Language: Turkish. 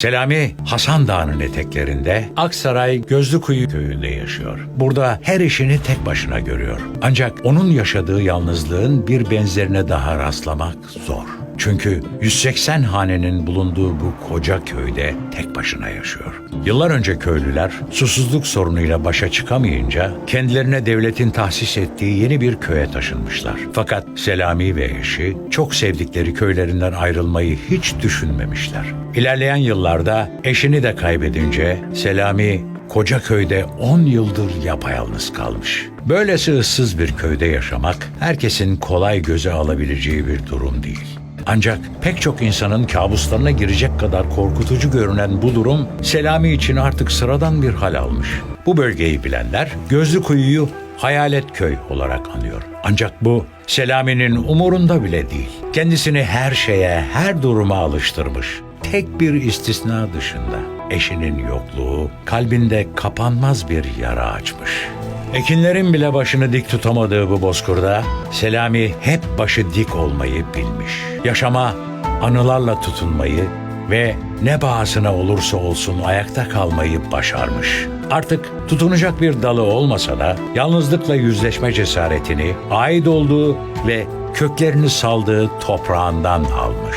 Selami, Hasan Dağı'nın eteklerinde Aksaray Gözlükuyu köyünde yaşıyor. Burada her işini tek başına görüyor. Ancak onun yaşadığı yalnızlığın bir benzerine daha rastlamak zor. Çünkü 180 hanenin bulunduğu bu koca köyde tek başına yaşıyor. Yıllar önce köylüler susuzluk sorunuyla başa çıkamayınca kendilerine devletin tahsis ettiği yeni bir köye taşınmışlar. Fakat Selami ve eşi çok sevdikleri köylerinden ayrılmayı hiç düşünmemişler. İlerleyen yıllarda eşini de kaybedince Selami koca köyde 10 yıldır yapayalnız kalmış. Böylesi ıssız bir köyde yaşamak herkesin kolay göze alabileceği bir durum değil. Ancak pek çok insanın kabuslarına girecek kadar korkutucu görünen bu durum Selami için artık sıradan bir hal almış. Bu bölgeyi bilenler Gözlü Kuyu'yu Hayalet Köy olarak anıyor. Ancak bu Selami'nin umurunda bile değil. Kendisini her şeye, her duruma alıştırmış. Tek bir istisna dışında eşinin yokluğu kalbinde kapanmaz bir yara açmış. Ekinlerin bile başını dik tutamadığı bu bozkurda Selami hep başı dik olmayı bilmiş. Yaşama anılarla tutunmayı ve ne bahasına olursa olsun ayakta kalmayı başarmış. Artık tutunacak bir dalı olmasa da yalnızlıkla yüzleşme cesaretini ait olduğu ve köklerini saldığı toprağından almış.